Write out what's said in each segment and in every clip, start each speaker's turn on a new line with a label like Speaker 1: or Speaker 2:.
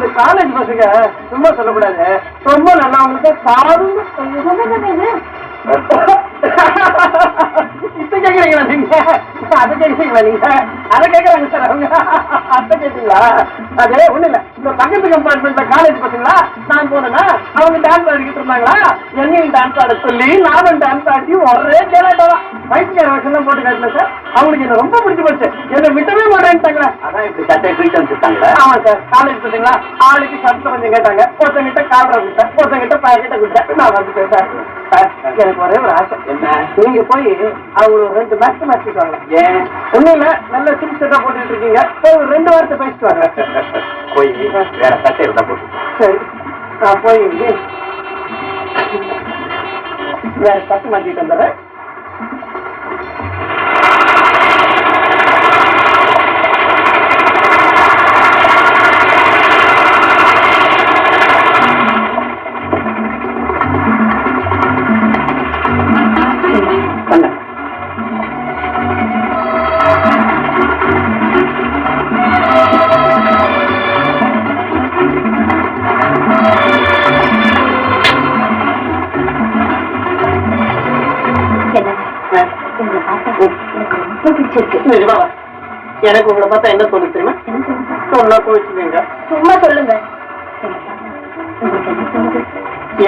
Speaker 1: இந்த காலேஜ் பசங்க சும்மா சொல்லக்கூடாது. ரொம்ப நல்லா அவங்களுக்கு சாரும் இப்ப கேக்குறீங்களா நீங்க? அதை கேக்குறீங்களா நீங்க? அதை கேக்குறாங்க சார் அவங்க. அதை கேட்டீங்களா அது ஒண்ணு இல்ல. இந்த பக்கத்து கம்பார்ட்மெண்ட்ல காலேஜ் பசங்களா? நான் போனேன்னா அவங்க டான்ஸ் ஆடிக்கிட்டு இருந்தாங்களா? என்னையும் டான்ஸ் ஆட சொல்லி நானும் டான்ஸ் ஆடி ஒரே கேரட்டாதான் வயசுக்கார வருஷம் போட்டு காட்டல சார். அவங்களுக்கு என்ன ரொம்ப பிடிச்சு போச்சு. என்ன விட்டவே மாட்டேன்ட்டாங்களே
Speaker 2: அதான் இப்படி சட்டை போயிட்டு வந்துட்டாங்களே
Speaker 1: ஆமா சார். காலேஜ் பார்த்தீங்களா ஆளுக்கு சட்டை கொஞ்சம் கேட்டாங்க. ஒருத்தங்கிட்ட காலரை கொடுத்தேன். ஒருத்தங்கிட்ட பாக்கெட்டை கொடுத்தேன். நான் வந்துட்டேன் சார் எனக்கு ஒரே ஒரு ஆசை.
Speaker 2: என்ன?
Speaker 1: நீங்க போய் அவங்க ரெண்டு மேட்ச் மேட்ச்சுக்கு வாங்க
Speaker 2: ஏன்?
Speaker 1: ஒண்ணும் இல்ல நல்ல சிம் செட்டா போட்டுட்டு இருக்கீங்க. போய் ஒரு ரெண்டு வாரத்தை பேசிட்டு வாங்க.
Speaker 2: போய் வேற சட்டை இருந்தா போட்டு.
Speaker 1: சரி. நான் போய் வேற சட்டு மாட்டிட்டு வந்துடுறேன்.
Speaker 3: உங்களை பார்த்தா எனக்கு ரொம்ப பிடிச்சிருக்கு
Speaker 1: நிஜமாவா? எனக்கு உங்களை பார்த்தா என்ன தோணுது தெரியுமா? சொன்னா கோவிச்சுக்கீங்க
Speaker 3: சும்மா சொல்லுங்க. உங்களுக்கு என்ன தோணுது.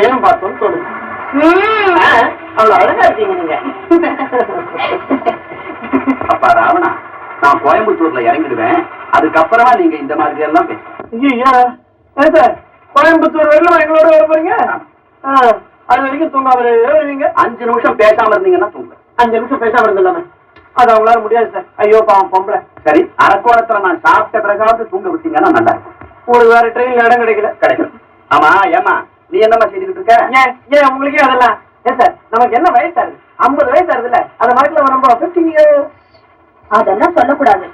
Speaker 1: ஏன் பார்த்தோம்னு தோணுது. ஆ, அவ்வளவு அழகா இருக்கீங்க நீங்க.
Speaker 2: அப்பா ராவணா நான் கோயம்புத்தூர்ல இறங்கிடுவேன். அதுக்கப்புறமா நீங்க இந்த மாதிரி எல்லாம் பேசுங்க
Speaker 1: கோயம்புத்தூர் வரையிலும் எங்களோட வர போறீங்க? ஆ, அது வரைக்கும் தூங்காம
Speaker 2: அஞ்சு நிமிஷம் பேசாம இருந்தீங்கன்னா தூங்க.
Speaker 1: அஞ்சு நிமிஷம் பேசாம இருந்தில்லாம அது அவங்களால முடியாது சார். ஐயோ பாவம் பொம்பளை.
Speaker 2: சரி அரக்கோணத்துல நான் சாப்பிட்ட பிறகாவது தூங்க விட்டீங்கன்னா நல்லா இருக்கும்.
Speaker 1: உங்களுக்கு வேற ட்ரெயின்ல இடம் கிடைக்கல.
Speaker 2: கிடைக்கும் ஆமா ஏமா நீ என்னம்மா செய்துக்கிட்டு இருக்க?
Speaker 1: ஏன் ஏன் உங்களுக்கே அதெல்லாம்? ஏன் சார் நமக்கு என்ன வயசு ஆகுது ஐம்பது வயசு ஆகுதுல்ல அந்த மாதிரி ரொம்ப ஃபிஃப்டி
Speaker 3: அதெல்லாம் சொல்லக்கூடாது.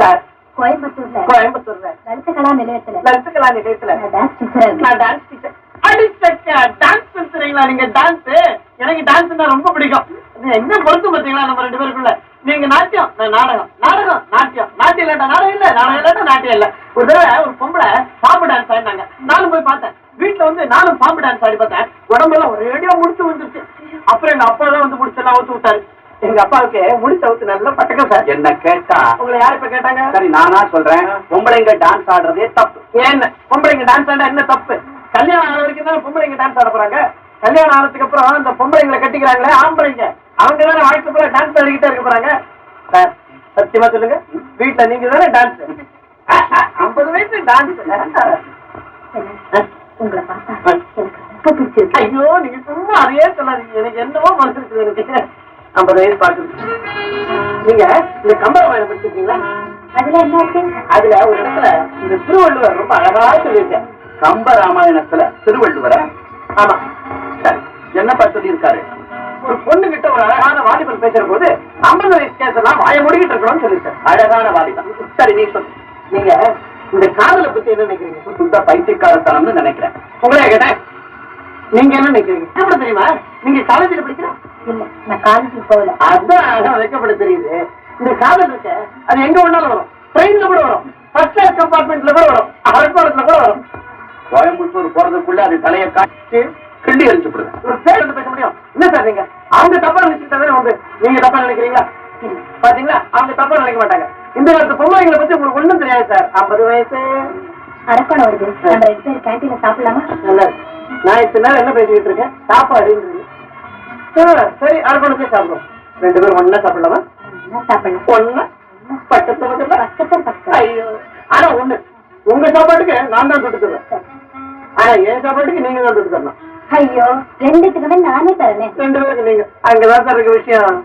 Speaker 3: சார் கோயம்புத்தூர்ல.
Speaker 1: கோயம்புத்தூர்ல.
Speaker 3: லலித கலா நிலையத்துல.
Speaker 1: லலிதகலா நிலையத்துல.
Speaker 3: நான் டான்ஸ் டீச்சரா.
Speaker 1: நான் டான்ஸ் டீச்சர் அடிச்சக்க டான்ஸ் பேசுறீங்களா நீங்க டான்ஸ் எனக்கு டான்ஸ்னா ரொம்ப பிடிக்கும். இது எங்க பொறுத்து பாத்தீங்களா நம்ம ரெண்டு பேருக்குள்ள? நீங்க நாட்டியம் நான் நாடகம். நாடகம் நாட்டியம். நாட்டியம் இல்லாட்டா நாடகம் இல்ல நாடகம் இல்லாட்டா நாட்டியம் இல்ல. ஒரு தடவை ஒரு பொம்பளை பாம்பு டான்ஸ் ஆடினாங்க. நானும் போய் பார்த்தேன். வீட்டுல வந்து நானும் பாம்பு டான்ஸ் ஆடி பார்த்தேன். உடம்பெல்லாம் ஒரேடியா முடிச்சு வந்துருச்சு அப்புறம் எங்க அப்பா தான் வந்து முடிச்செல்லாம் ஊத்து விட்டாரு. எங்க அப்பாவுக்கு முடிச்ச ஊத்து நல்லா பட்டக்கம் சார்.
Speaker 2: என்ன கேட்டா?
Speaker 1: உங்களை யார் இப்ப கேட்டாங்க?
Speaker 2: சரி நானா சொல்றேன். பொம்பளைங்க டான்ஸ் ஆடுறதே தப்பு.
Speaker 1: ஏன்? பொம்பளைங்க டான்ஸ் ஆட என்ன தப்பு? கல்யாணம் ஆன வரைக்கும் தானே பொம்பளைங்க டான்ஸ் ஆட போறாங்க? கல்யாணம் ஆனதுக்கு அப்புறம் அந்த பொம்பளைங்களை கட்டிக்கிறாங்களே ஆம்பளைங்க அவங்க தானே வாழ்க்கை பூரா டான்ஸ் ஆடிக்கிட்டே இருக்க போறாங்க. சத்தியமா சொல்லுங்க. வீட்டுல நீங்க தானே டான்ஸ் ஐம்பது வயசு டான்ஸ்
Speaker 3: என்ன? உங்களை பார்த்தா எனக்கு ரொம்ப பிடிச்சிருக்கு.
Speaker 1: ஐயோ நீங்க சும்மா அதையே சொல்லாதீங்க. எனக்கு என்னவோ மனசு எனக்கு ஐம்பது வயசு பாக்குது நீங்க இந்த கம்பராமாயணம் படிச்சிருக்கீங்களா?
Speaker 3: அதுல என்ன
Speaker 1: அதுல ஒரு இடத்துல இந்த திருவள்ளுவர் ரொம்ப அழகா சொல்லியிருக்கேன்
Speaker 2: கம்ப ராமாயணத்துல திருவள்ளுவர.
Speaker 1: ஆமா.
Speaker 2: என்னப்பா சொல்லியிருக்காரு?
Speaker 1: ஒரு பொண்ணு கிட்ட ஒரு அழகான வாலிபன் பேசுற போது ஐம்பது வயசு கேசலாம் வாய முடிக்கிட்டு இருக்கணும்னு சொல்லிருக்காரு
Speaker 2: அழகான வாலிபன்.
Speaker 1: சரி நீ சொல்லு நீங்க இந்த காதலை பத்தி என்ன நினைக்கிறீங்க?
Speaker 2: சுத்த பைத்தியக்காரத்தனம்னு நினைக்கிறேன்.
Speaker 1: உங்களே கேட்டேன் நீங்க என்ன நினைக்கிறீங்க? எப்படி தெரியுமா? நீங்க காலேஜ்ல படிக்கிற?
Speaker 3: இல்ல நான் காலேஜுக்கு போகல.
Speaker 1: அதான் அழகா வைக்கப்பட தெரியுது. இந்த காதல் இருக்க. அது எங்க வேணாலும் வரும். ட்ரெயின்ல கூட வரும். ஃபர்ஸ்ட் கிளாஸ் கம்பார்ட்மெண்ட்ல கூட வரும். அரக்கோணத்துல கூட வரும்.
Speaker 2: கோயம்புத்தூர் போறதுக்குள்ள அது தலையை காட்டி
Speaker 1: பேர் வந்து பேச முடியும். என்ன சார் நீங்க? அவங்க தப்பா நினைச்சுட்டாவே உண்டு நீங்க தப்பா நினைக்கிறீங்களா? பாத்தீங்களா? அவங்க தப்பா நினைக்க மாட்டாங்க. இந்த காலத்து பொம்மைங்களை பத்தி உங்களுக்கு ஒண்ணும் தெரியாது சார். ஐம்பது வயசு.
Speaker 3: அரக்கோணம் வருது நம்ம ரெண்டு சாப்பிடலாமா?
Speaker 1: நல்லா இருக்கு. நான் இத்தனை நேரம் என்ன பேசிக்கிட்டு இருக்கேன்? சாப்பாடுன்றது ஆ, சரி அரக்கோணத்தே சாப்பிடுவோம். ரெண்டு பேரும் ஒண்ணா சாப்பிடலாமா?
Speaker 3: சாப்பிடலாம்.
Speaker 1: ஒண்ணா? பக்கத்து பக்கத்துல
Speaker 3: பக்கத்தில் பக்கத்தில்.
Speaker 1: ஐயோ. ஆனா ஒண்ணு. உங்க சாப்பாட்டுக்கு நான் தான் தொட்டு தருவேன். ஆனா என் சாப்பாட்டுக்கு நீங்க தான் தொட்டு தரணும்.
Speaker 3: ஐயோ ரெண்டுத்துக்குமே நானே தரேன்.
Speaker 1: ரெண்டு பேருக்கு நீங்க அங்கதான் சார் விஷயம்.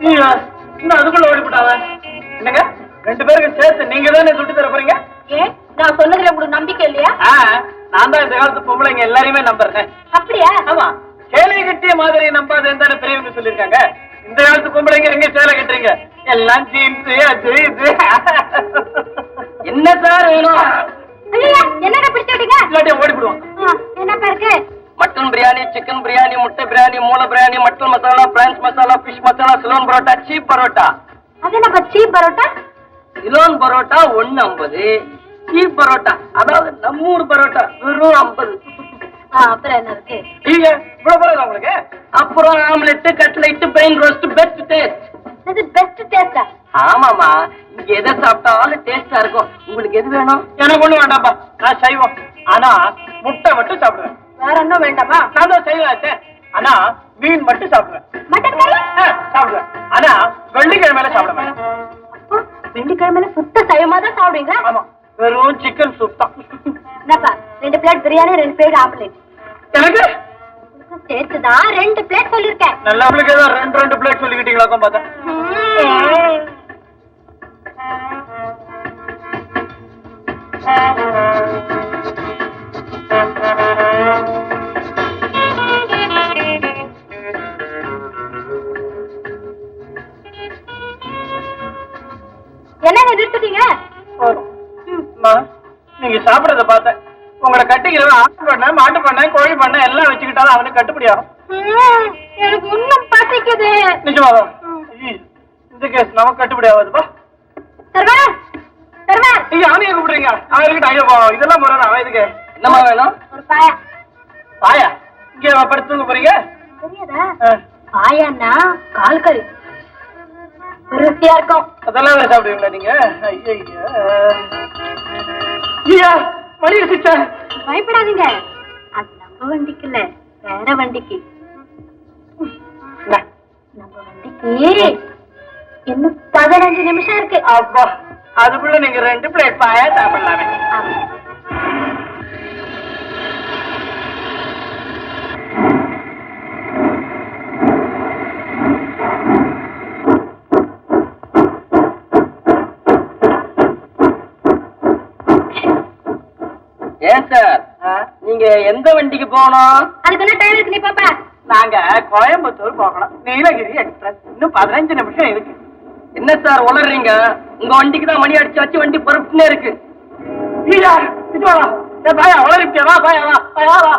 Speaker 1: இன்னும் அதுக்குள்ள ஓடிவிட்டாவ என்னங்க? ரெண்டு பேருக்கு சேர்த்து நீங்க தானே சுட்டு தர போறீங்க?
Speaker 3: ஏன் நான் சொன்னதுல உங்களுக்கு நம்பிக்கை இல்லையா?
Speaker 1: நான் தான் இந்த காலத்து பொம்பளைங்க எல்லாரையுமே நம்புறேன்.
Speaker 3: அப்படியா?
Speaker 1: ஆமா. சேலை கட்டிய மாதிரி நம்பாதேன்னு தானே பெரியவங்க சொல்லியிருக்காங்க. இந்த காலத்து பொம்பளைங்க எங்க சேலை கட்டுறீங்க? எல்லாம் ஜீன்ஸ் அது இது.
Speaker 2: என்ன சார் வேணும்?
Speaker 3: என்னங்க பிடிச்சு விட்டீங்க
Speaker 1: இல்லாட்டி ஓடி போடுவான்
Speaker 3: ஆ, என்னப்பா இருக்கு?
Speaker 2: மட்டன் பிரியாணி சிக்கன் பிரியாணி முட்டை பிரியாணி மூளை biryani mutton masala prawns masala fish masala Ceylon parotta cheap parotta.
Speaker 3: அது என்னப்பா சீப் பரோட்டா?
Speaker 2: சிலோன் பரோட்டா ஒன்னு ஐம்பது சீப் பரோட்டா. அதாவது நம்ம ஊர் பரோட்டா வெறும் ஐம்பது.
Speaker 3: அப்புறம் என்ன இருக்கு?
Speaker 1: நீங்க இவ்வளவு போறதா உங்களுக்கு?
Speaker 2: அப்புறம் ஆம்லெட் கட்லைட் பெயின் ரோஸ்ட் பெஸ்ட் டேஸ்ட்
Speaker 3: இது பெஸ்ட் டேஸ்டா
Speaker 2: ஆமாமா இங்க எதை சாப்பிட்டாலும் டேஸ்டா இருக்கும். உங்களுக்கு எது வேணும்?
Speaker 1: எனக்கு ஒண்ணு வேண்டாம்ப்பா. நான் சைவம் ஆனா முட்டை மட்டும் சாப்பிடுவேன்.
Speaker 3: வேற என்ன வேண்டாமா?
Speaker 1: நான் தான் ஆச்சே ஆனா மீன் மட்டும் சாப்பிடுவேன்.
Speaker 3: மட்டன் கறி
Speaker 1: சாப்பிடுவேன். ஆனா வெள்ளிக்கிழமையில சாப்பிட மாட்டேன்.
Speaker 3: வெள்ளிக்கிழமையில சுத்த சைவமா தான் சாப்பிடுவீங்களா?
Speaker 1: ஆமா வெறும் சிக்கன் சூப் தான்.
Speaker 3: என்னப்பா ரெண்டு பிளேட் பிரியாணி ரெண்டு பிளேட் ஆம்லேட்.
Speaker 1: எனக்கு?
Speaker 3: சேர்த்து தான் ரெண்டு பிளேட் சொல்லிருக்கேன்
Speaker 1: நல்லவளுக்கு ஏதோ ரெண்டு ரெண்டு பிளேட் சொல்லிக்கிட்டீங்களாக்கும் பார்த்தேன்
Speaker 3: என்ன
Speaker 1: பண்ண எல்லாம் வச்சுக்கிட்டாலும் அவனுக்கு கட்டுப்படி ஆகும்.
Speaker 3: ம், எனக்கு இன்னும் பசிக்குது.
Speaker 1: நிஜமாவா?
Speaker 3: ம்.
Speaker 1: ஐயே, இந்த கேஸ் நமக்கு கட்டுப்படி ஆகாதுப்பா
Speaker 3: சர்வர் சர்வர்
Speaker 1: நீங்க அவனையே கூப்பிடுறீங்க. அவன் இருக்கட்டும் ஐயோ போ, இதெல்லாம் போறான் அவன் இதுக்கு.
Speaker 2: என்னம்மா வேணும்?
Speaker 3: ஒரு பாயா.
Speaker 1: பாயா? இங்க படுத்து தூங்க போறீங்க.
Speaker 3: தெரியாதா?
Speaker 1: ஆ,
Speaker 3: பாயான்னா கால் கறி ருசியா இருக்கும்.
Speaker 1: அதெல்லாம் வேற சாப்பிடுவீங்களா நீங்க? ஐயா மணி
Speaker 3: பயப்படாதீங்க. நம்ம வண்டிக்கு இல்ல வேற வண்டிக்கு. நம்ம வண்டிக்கு. இன்னும் பதினஞ்சு நிமிஷம் இருக்கு.
Speaker 1: அப்பா அதுக்குள்ள நீங்க ரெண்டு பிளேட் பாயா சாப்பிடலாமே.
Speaker 2: Yes,
Speaker 1: sir.
Speaker 2: நீங்க எந்த வண்டிக்கு போகணும்?
Speaker 3: அதுக்கு என்ன டைம் இருக்கு நீ பாப்பா
Speaker 1: நாங்க கோயம்புத்தூர் போகணும். நீலகிரி எக்ஸ்பிரஸ் இன்னும் பதினஞ்சு நிமிஷம் இருக்கு.
Speaker 2: என்ன சார் உளறீங்க? உங்க வண்டிக்கு தான் மணி அடிச்சு வச்சு வண்டி பொறுப்புனே இருக்கு.
Speaker 1: பாயா வளரிப்பியா வா. பாயா வா பாயா வா.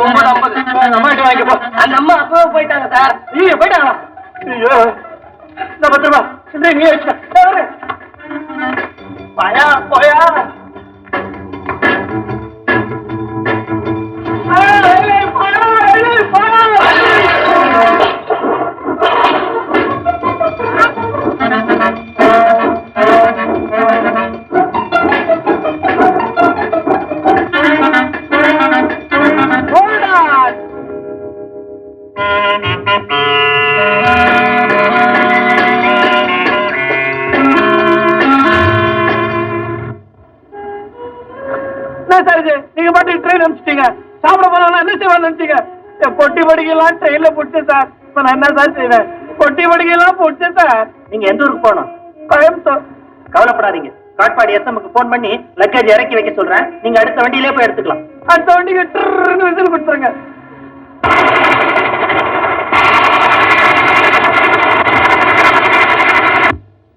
Speaker 2: இந்தாங்க பில்லு ஒன்பது ஐம்பது
Speaker 1: வாங்கி போ
Speaker 2: அந்த அம்மா அப்பவே போயிட்டாங்க சார்.
Speaker 1: நீங்க போயிட்டாங்களா? ஐயோ இந்த பத்து நீ போயா. இது நீங்க பாட்டு ட்ரெயின் அனுப்பிச்சிட்டீங்க. சாப்பிட போனா என்ன செய்வான்னு நினைச்சீங்க. பொட்டி படிக்கலாம் ட்ரெயின்ல போட்டேன் சார் இப்ப நான் என்ன சார் செய்வேன்? பொட்டி படிக்கலாம் போட்டேன் சார்
Speaker 4: நீங்க எந்த ஊருக்கு போகணும்?
Speaker 1: கோயம்புத்தூர்.
Speaker 4: கவலைப்படாதீங்க. காட்பாடி எஸ்எம்க்கு ஃபோன் பண்ணி லக்கேஜ் இறக்கி வைக்க சொல்றேன். நீங்க அடுத்த வண்டியிலே போய் எடுத்துக்கலாம்.
Speaker 1: அடுத்த வண்டிக்கு ட்ருன்னு விசில் கொடுத்துருங்க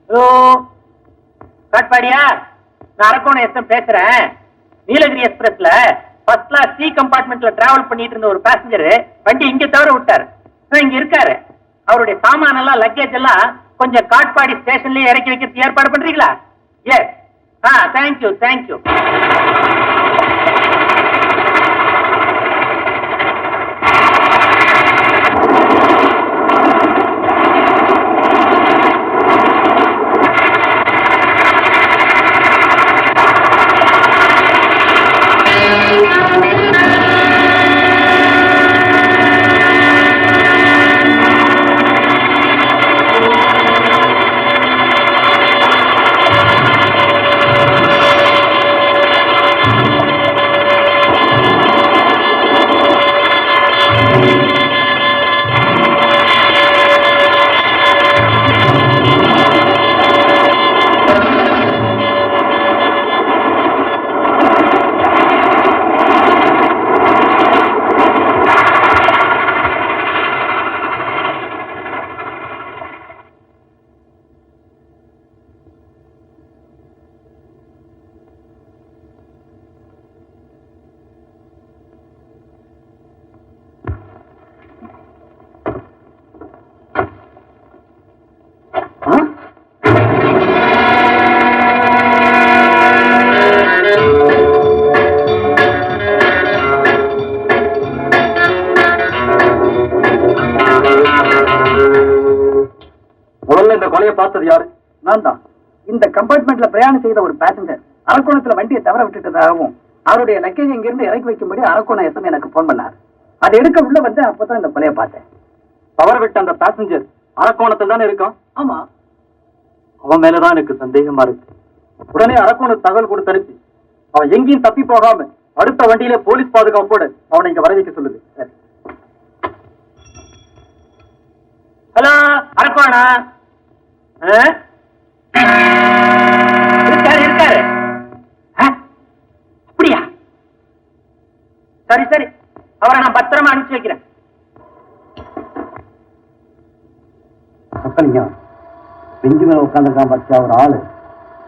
Speaker 4: ஹலோ? காட்பாடியா? நான் அரக்கோணம் எஸ்எம் பேசுறேன். நீலகிரி எக்ஸ்பிரஸ்ல ஃபர்ஸ்ட் கிளாஸ் சி கம்பார்ட்மெண்ட்ல டிராவல் பண்ணிட்டு இருந்த ஒரு பேசஞ்சர் வண்டி இங்க தவிர விட்டாரு. இங்க இருக்காரு. அவருடைய சாமான் எல்லாம் லக்கேஜ் எல்லாம் கொஞ்சம் காட்பாடி ஸ்டேஷன்லயே இறக்கி வைக்கிறதுக்கு ஏற்பாடு பண்றீங்களா? எஸ் ஆ தேங்க்யூ தேங்க்யூ
Speaker 1: கம்பார்ட்மெண்ட்ல பிரயாணம் செய்த ஒரு பேசஞ்சர் அரக்கோணத்துல வண்டியை தவற விட்டுட்டதாகவும் அவருடைய லக்கேஜ் இங்கிருந்து இறக்கி வைக்கும்படி அரக்கோணம் எஸ்எம் எனக்கு போன் பண்ணார். அதை எடுக்க உள்ள வந்து அப்பதான் இந்த கொலையை பார்த்தேன்.
Speaker 5: தவற விட்ட அந்த பேசஞ்சர் அரக்கோணத்தில் தானே இருக்கான்?
Speaker 1: ஆமா.
Speaker 5: அவன் மேலதான் எனக்கு சந்தேகமா இருக்கு. உடனே அரக்கோணம் தகவல் கொடுத்து அனுப்பி அவன் எங்கேயும் தப்பி போகாம அடுத்த வண்டியில போலீஸ் பாதுகாப்போட அவனை இங்க வர வைக்க சொல்லுது.
Speaker 4: ஹலோ அரக்கோணா? சரி சரி. அவரை நான் பத்திரமா அனுப்பிச்சு வைக்கிறேன்.
Speaker 6: பெஞ்சு மேல உட்காந்துருக்கான் பச்சா ஒரு ஆளு.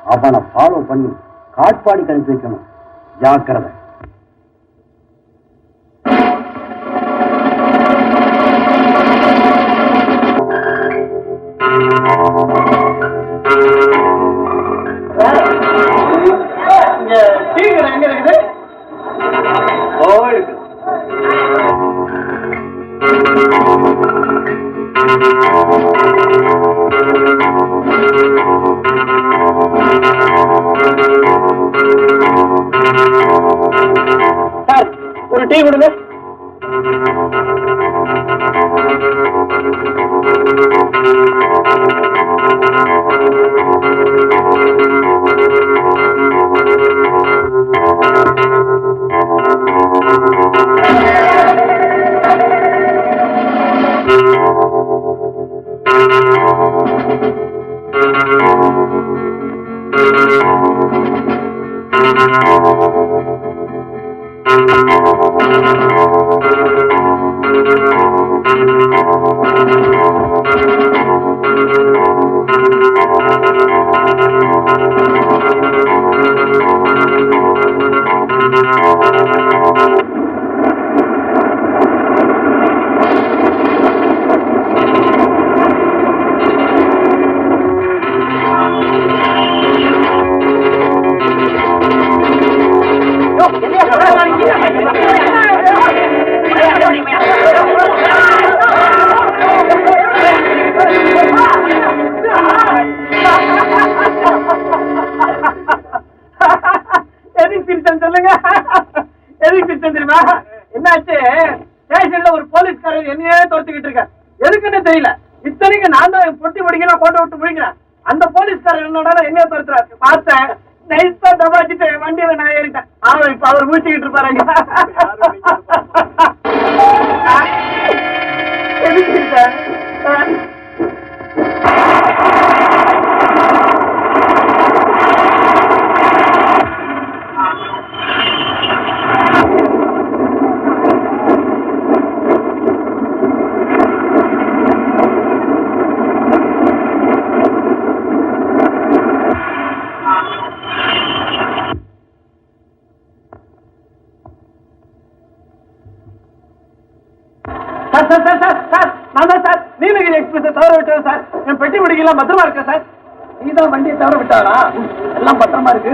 Speaker 6: அவனை ஃபாலோ பண்ணி காட்பாடி கணிச்சு வைக்கணும். ஜாக்கிரதை.
Speaker 1: you. டீ கொடுங்க Thank you. சொல்லுங்க? எதுக்கு சிரிச்சேன் தெரியுமா? என்னாச்சு? ஸ்டேஷன்ல ஒரு போலீஸ்காரர் என்னையே தோத்துக்கிட்டு இருக்க எதுக்குன்னு தெரியல? இத்தனைக்கு நான் தான் பொட்டி முடிக்கலாம் கோட்டை விட்டு முடிக்கிறேன் அந்த போலீஸ்காரர் என்னோட என்னைய தோத்துறாரு பார்த்தேன். நைஸா தபாச்சிட்டு வண்டியில நான் ஏறிட்டேன். ஆமா இப்ப அவர் மூச்சிக்கிட்டு இருப்பாருங்க. எதுக்கு sir sir sir sir sir நான் தான் சார். நீலகிரி எக்ஸ்பிரஸ் தவற விட்டேன் சார். என் பெட்டி முடிக்கலாம் பத்திரமா இருக்கேன் சார். நீ தான் வண்டியை தவற விட்டாரா எல்லாம் பத்திரமா இருக்கு.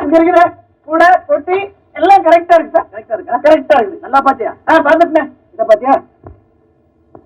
Speaker 1: இங்க இருக்கிற கூட பொட்டி எல்லாம் கரெக்டா இருக்கு சார். கரெக்டா இருக்கா? கரெக்டா இருக்கு. நல்லா பாத்தியா ஆ பாத்துட்டேன் இத பாத்தியா